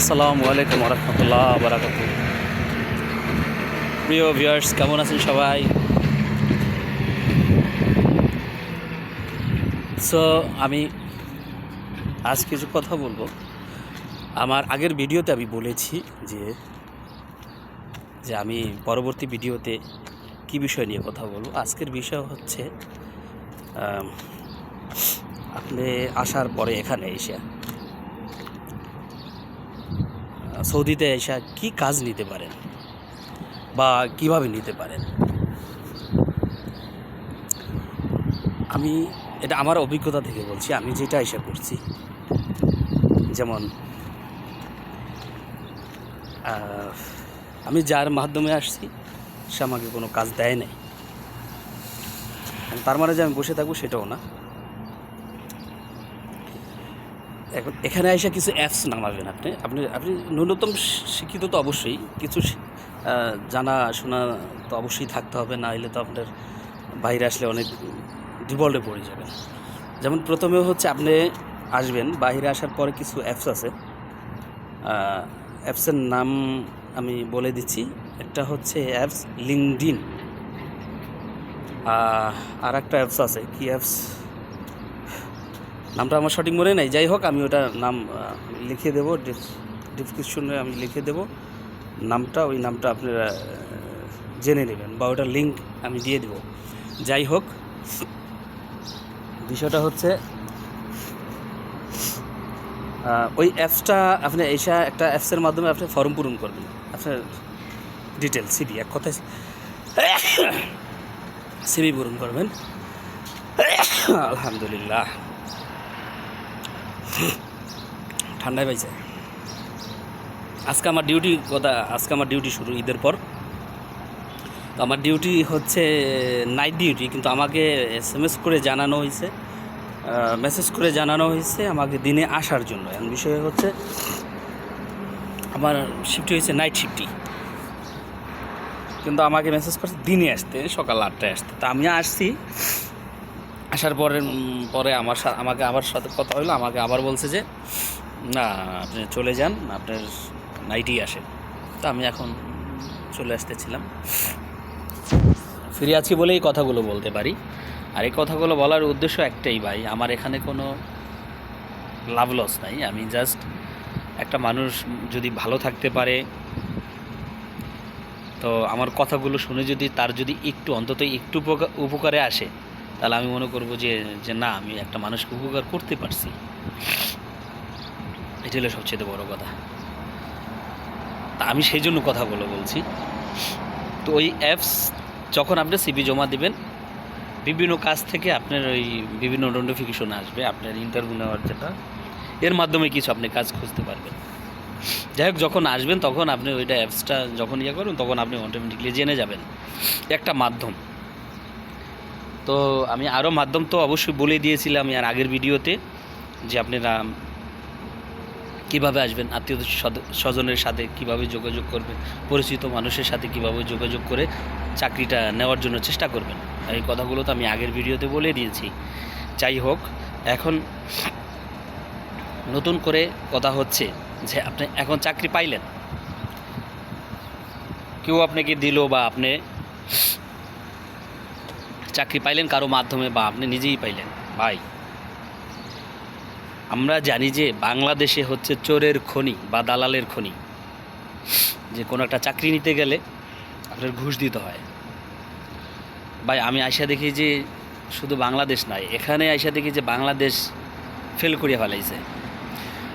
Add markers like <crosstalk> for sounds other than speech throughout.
আসসালামু আলাইকুম রহমতুল্লাহ বারাকাত প্রিয় ভিউয়ার্স কেমন আছেন সবাই? সো আমি আজ কিছু কথা বলব। আমার আগের ভিডিওতে আমি বলেছি যে যে আমি পরবর্তী ভিডিওতে কি বিষয় নিয়ে কথা বলব। আজকের বিষয় হচ্ছে আপনি আসার পরে এখানে এসে সৌদিতে এসে কি কাজ নিতে পারেন? বা কীভাবে নিতে পারেন? আমি এটা আমার অভিজ্ঞতা থেকে বলছি, আমি যেটা এসে করছি যেমন আমি যার মাধ্যমে আসছি, সে আমাকে কোনো কাজ দেয় নাই। তার মানে যে আমি বসে থাকব সেটাও না। এখন এখানে এসে কিছু অ্যাপস নামাবেন আপনি। আপনি আপনি ন্যূনতম শিক্ষিত তো অবশ্যই। কিছু জানা শোনা তো অবশ্যই থাকতে হবে, না হলে তো আপনার বাইরে আসলে অনেক ডিবল্টে পড়ে যাবেন। যেমন প্রথমে হচ্ছে আপনি আসবেন, বাইরে আসার পরে কিছু অ্যাপস আছে। অ্যাপসের নাম আমি বলে দিচ্ছি। একটা হচ্ছে অ্যাপস লিঙ্কডিন আর একটা অ্যাপস আছে। কি অ্যাপস নামটা আমার সঠিক মনে নেই। যাই হোক, আমি ওটা নাম লিখে দেবো। ডিসক্রিপশনে আমি লিখে দেবো। নামটা, ওই নামটা আপনারা জেনে নেবেন বা ওটার লিঙ্ক আমি দিয়ে দেবো। যাই হোক, বিষয়টা হচ্ছে ওই অ্যাপসটা আপনি এসা একটা অ্যাপসের মাধ্যমে আপনি ফর্ম পূরণ করবেন। আপনার ডিটেল সিবি এক কথায় <coughs> সিবি পূরণ করবেন। <coughs> আলহামদুলিল্লাহ। ঠান্ডায় পাইছে। আজকে আমার ডিউটি কথা, আজকে আমার ডিউটি শুরু, ঈদের পর। তো আমার ডিউটি হচ্ছে নাইট ডিউটি কিন্তু আমাকে এস এম এস করে জানানো হয়েছে মেসেজ করে জানানো হয়েছে আমাকে দিনে আসার জন্য। এখন বিষয় হচ্ছে, আমার শিফটি হয়েছে নাইট শিফটি কিন্তু আমাকে মেসেজ করছে দিনে আসতে, সকাল আটটায় আসতে। তা আমি আসছি আসার পরে পরে আমার আমাকে আবার সাথে কথা হলো আমাকে আবার বলছে যে, না, আপনি চলে যান, আপনার নাইটেই আসে। তা আমি এখন চলে আসতেছিলাম। ফিরে আছি বলেই কথাগুলো বলতে পারি। আর এই কথাগুলো বলার উদ্দেশ্য একটাই ভাই, আমার এখানে কোনো লাভ লস নাই। আমি জাস্ট একটা মানুষ যদি ভালো থাকতে পারে, তো আমার কথাগুলো শুনে যদি তার যদি একটু, অন্তত একটু উপকা- উপকারে আসে তাহলে আমি মনে করব যে যে না, আমি একটা মানুষকে উপকার করতে পারছি। এটা হলো সবচেয়ে বড় কথা। তা আমি সেই জন্য কথা কথাগুলো বলছি। তো ওই অ্যাপস যখন আপনি সিবি জমা দিবেন, বিভিন্ন কাজ থেকে আপনার ওই বিভিন্ন নোটিফিকেশন আসবে, আপনার ইন্টারভিউ নেওয়ার যেটা, এর মাধ্যমে কিছু আপনি কাজ খুঁজতে পারবেন। যাই হোক, যখন আসবেন, তখন আপনি ওইটা অ্যাপসটা যখন ইয়ে করবেন, তখন আপনি অটোমেটিকলি জেনে যাবেন। একটা মাধ্যম। তো আমি আরও মাধ্যম তো অবশ্যই বলে দিয়েছিলাম আর আগের ভিডিওতে যে আপনারা কীভাবে আসবেন আত্মীয় স্বজনের সাথে কীভাবে যোগাযোগ করবেন, পরিচিত মানুষের সাথে কীভাবে যোগাযোগ করে চাকরিটা নেওয়ার জন্য চেষ্টা করবেন। আর এই কথাগুলো তো আমি আগের ভিডিওতে বলে দিয়েছি। যাই হোক, এখন নতুন করে কথা হচ্ছে যে আপনি এখন চাকরি পাইলেন। কেউ আপনাকে দিল বা আপনি চাকরি পাইলেন কারও মাধ্যমে বা আপনি নিজেই পাইলেন? ভাই, আমরা জানি যে বাংলাদেশে হচ্ছে চোরের খনি বা দালালের খনি। যে কোনো একটা চাকরি নিতে গেলে আপনার ঘুষ দিতে হয়। ভাই, আমি আইসা দেখি যে শুধু বাংলাদেশ নয় এখানে আইসা দেখি যে বাংলাদেশ ফেল করিয়া ফেলাইছে।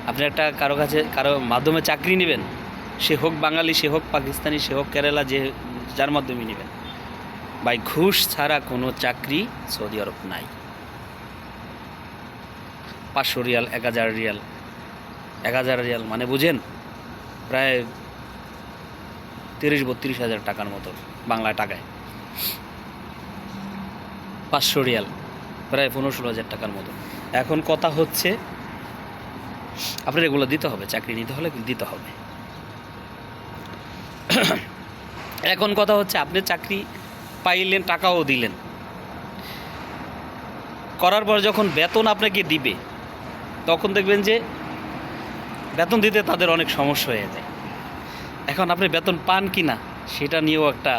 আপনি একটা কারও কাছে, কারও মাধ্যমে চাকরি নেবেন, সে হোক বাঙালি, সে হোক পাকিস্তানি, সে হোক কেরালা, যে, যার মাধ্যমে নেবেন। ভাই, ঘুষ ছাড়া কোনো চাকরি সৌদি আরব নাই। পাঁচশো রিয়াল, এক হাজার রিয়াল, এক হাজার রিয়াল মানে বুঝেন? প্রায় তিরিশ, বত্রিশ হাজার টাকার মতো বাংলা টাকায়। পাঁচশো রিয়াল, প্রায় পনেরো, ষোলো হাজার টাকার মতো। এখন কথা হচ্ছে, আপনার এগুলো দিতে হবে, চাকরি নিতে হলে দিতে হবে। এখন কথা হচ্ছে, আপনি চাকরি পাইলেন, টাকাও দিলেন। করার পর যখন বেতন আপনাকে দিবে, তখন দেখবেন যে বেতন দিতে তাদের অনেক সমস্যা হয়ে যায়। এখন আপনি বেতন পান কি না সেটা নিয়েও একটা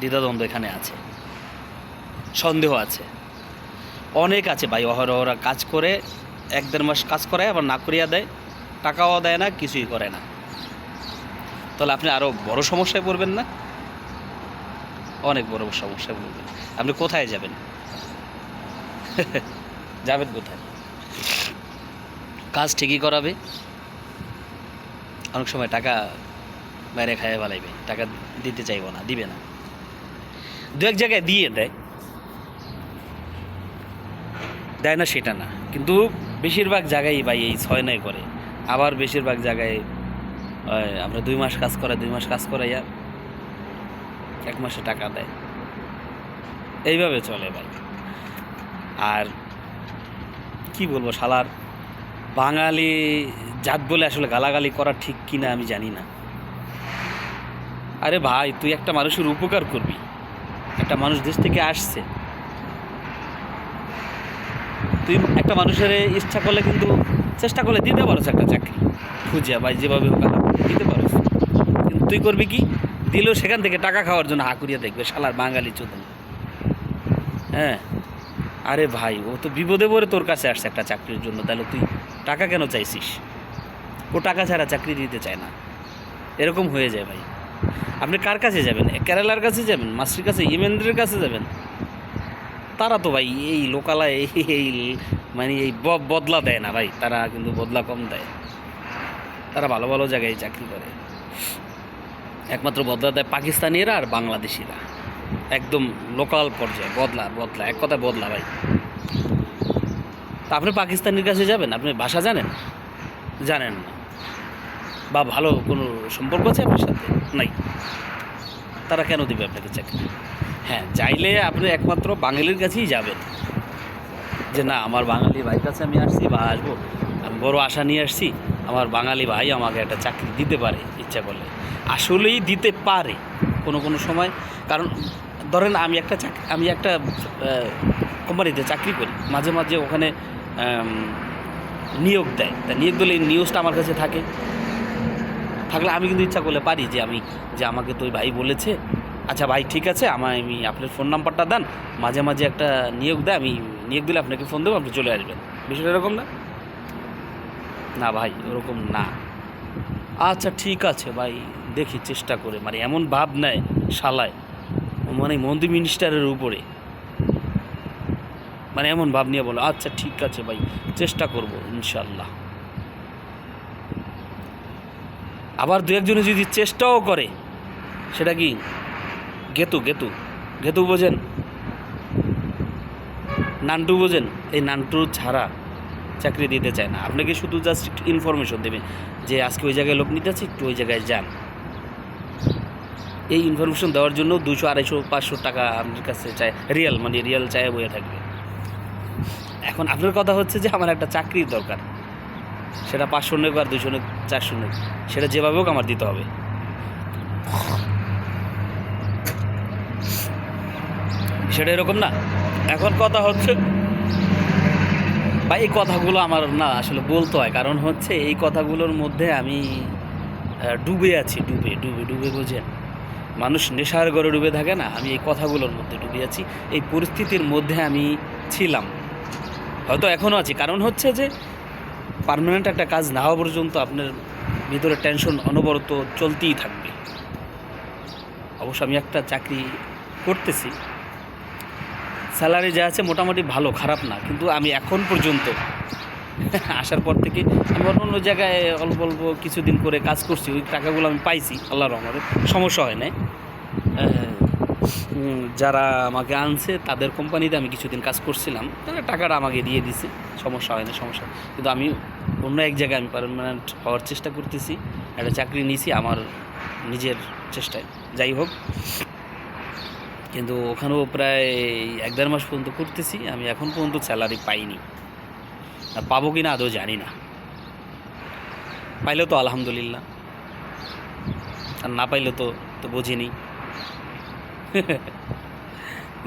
দ্বিধাদ্বন্দ্ব এখানে আছে। সন্দেহ আছে। অনেক আছে ভাই, অহরহরা কাজ করে, এক দেড় মাস কাজ করায়, আবার না করিয়া দেয়, টাকাও দেয় না, কিছুই করে না। তাহলে আপনি আরও বড় সমস্যায় পড়বেন না। অনেক বড় সমস্যা বলবেন আপনি কোথায় যাবেন? যাবেন কোথায়? কাজ ঠিকই করাবে। অনেক সময় টাকা বাইরে খাইয়ে বালাইবে টাকা দিতে চাইব না, দিবে না। দু এক জায়গায় দিয়ে দেয়। দেয় না সেটা না। কিন্তু বেশিরভাগ জায়গায় ভাই এই ছয় নয় করে। আবার বেশিরভাগ জায়গায় আমরা দুই মাস কাজ করাই দুই মাস কাজ করাইয়া এক মাসে টাকা দেয়। এইভাবে চলে ভাই। আর কি বলব শালার, বাঙালি জাত বলে আসলে গালাগালি করা ঠিক কিনা আমি জানি না। আরে ভাই, তুই একটা মানুষের উপকার করবি। একটা মানুষ দেশ থেকে আসছে। তুই একটা মানুষের ইচ্ছা করলে কিন্তু চেষ্টা করলে দিতে পারোস একটা চাকরি। খুঁজে ভাই যেভাবে দিতে পারোস। কিন্তু তুই করবি কি? দিলেও সেখান থেকে টাকা খাওয়ার জন্য হাকুরিয়া দেখবে, শালার বাঙালি চোদন। হ্যাঁ? আরে ভাই, ও তো বিপদে পড়ে তোর কাছে আসছে একটা চাকরির জন্য, তাহলে তুই টাকা কেন চাইছিস? ও টাকা ছাড়া চাকরি দিতে চায় না। এরকম হয়ে যায় ভাই। আপনি কার কাছে যাবেন? কেরালার কাছে যাবেন? মাস্টার কাছে? ইমেন্দ্রের কাছে যাবেন? তারা তো ভাই এই লোকালয় এই মানে এই বদলা দেয় না ভাই। তারা কিন্তু বদলা কম দেয়। তারা ভালো ভালো জায়গায় চাকরি করে। একমাত্র বদলা দেয় পাকিস্তানিরা আর বাংলাদেশিরা। একদম লোকাল পর্যায়ে, বদলা বদলা, এক কথায় বদলা ভাই। তা আপনি পাকিস্তানির কাছে যাবেন? আপনি ভাষা জানেন? জানেন না। বা ভালো কোনো সম্পর্ক আছে আপনার সাথে? নাই। তারা কেন দিবে আপনাকে চাকরি হ্যাঁ চাইলে আপনি একমাত্র বাঙালির কাছেই যাবেন। যে না, আমার বাঙালি ভাইয়ের কাছে আমি আসছি বা আসব। আমি বড় আশা নিয়ে আসছি। আমার বাঙালি ভাই আমাকে একটা চাকরি দিতে পারে, ইচ্ছা করলে। আসলেই দিতে পারে কোনো কোনো সময়। কারণ ধরেন আমি একটা চাকরি আমি একটা কোম্পানিতে চাকরি করি। মাঝে মাঝে ওখানে নিয়োগ দেয়। তা নিয়োগ দিলে নিউজটা আমার কাছে থাকে। থাকলে আমি কিন্তু ইচ্ছা করলে পারি যে আমি, যে আমাকে তো ওই ভাই বলেছে আচ্ছা ভাই, ঠিক আছে, আমায় আমি আপনার ফোন নাম্বারটা দেন। মাঝে মাঝে একটা নিয়োগ দেয়, আমি নিয়োগ দিলে আপনাকে ফোন দেবো, আপনি চলে আসবেন। বিষয়টা এরকম না। না ভাই, ওরকম না। আচ্ছা ঠিক আছে ভাই, দেখি চেষ্টা করে। মানে এমন ভাব নেয় শালায় মানে মন্ত্রী মিনিস্টারের উপরে। মানে এমন ভাব নিয়ে বলো আচ্ছা ঠিক আছে ভাই, চেষ্টা করব, ইনশাল্লাহ। আবার দু একজনে যদি চেষ্টাও করে, সেটা কি? গেতু গেতু। গেতু বোঝেন? নান্টু বোঝেন? এই নান্টু ছাড়া চাকরি দিতে চায় না। আপনাকে শুধু জাস্ট একটু ইনফরমেশন দেবে যে আজকে ওই জায়গায় লোক নিতে আছে, একটু ওই জায়গায় যান। এই ইনফরমেশন দেওয়ার জন্য দুশো, আড়াইশো, পাঁচশো টাকা আপনার কাছে চায় রিয়েল মানে রিয়েল চায় বয়ে থাকবে। এখন আপনার কথা হচ্ছে যে আমার একটা চাকরির দরকার। সেটা পাঁচশো নেক আর দুশো নেক, চারশো নেক, সেটা যেভাবে হোক আমার দিতে হবে। সেটা এরকম না। এখন কথা হচ্ছে বা এই কথাগুলো আমার না আসলে বলতে হয়। কারণ হচ্ছে এই কথাগুলোর মধ্যে আমি ডুবে আছি, ডুবে ডুবে ডুবে বোঝেন। মানুষ নেশার ঘরে ডুবে থাকে না, আমি এই কথাগুলোর মধ্যে ডুবে আছি। এই পরিস্থিতির মধ্যে আমি ছিলাম। হয়তো এখনও আছি। কারণ হচ্ছে যে পার্মানেন্ট একটা কাজ না হওয়া পর্যন্ত আপনার ভিতরে টেনশন অনবরত চলতেই থাকবে। অবশ্য আমি একটা চাকরি করতেছি। স্যালারি যা আছে মোটামুটি ভালো, খারাপ না। কিন্তু আমি এখন পর্যন্ত <laughs> আসার পর থেকে আমি অন্য অন্য জায়গায় অল্প অল্প কিছুদিন করে কাজ করছি, ওই টাকাগুলো আমি পাইছি আল্লাহ রহমতে। সমস্যা হয় নাই। যারা আমাকে আনছে, তাদের কোম্পানিতে আমি কিছুদিন কাজ করছিলাম, তারা টাকাটা আমাকে দিয়ে দিছে, সমস্যা হয় না সমস্যা কিন্তু আমি অন্য এক জায়গায় আমি পারমানেন্ট হওয়ার চেষ্টা করতেছি, একটা চাকরি নিয়েছি আমার নিজের চেষ্টায়। যাই হোক কিন্তু ওখানেও প্রায় এক দেড় মাস পর্যন্ত করতেছি আমি এখন পর্যন্ত স্যালারি পাইনি। পাবো কি না আদৌ জানি না। পাইলেও তো আলহামদুলিল্লাহ। আর না পাইলে তো তো বুঝিনি।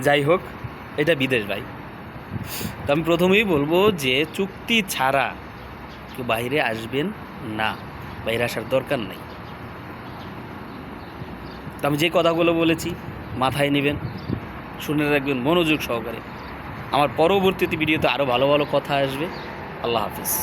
যাই হোক, এটা বিদেশ ভাই। তো আমি প্রথমেই বলব যে চুক্তি ছাড়া কেউ বাইরে আসবেন না, বাইরে আসার দরকার নাই। তো আমি যে কথাগুলো বলেছি মাথায় নেবেন, শুনে রাখবেন, মনোযোগ সহকারে। আমার পরবর্তীতে ভিডিওতে আরও ভালো ভালো কথা আসবে। আল্লাহ হাফিজ।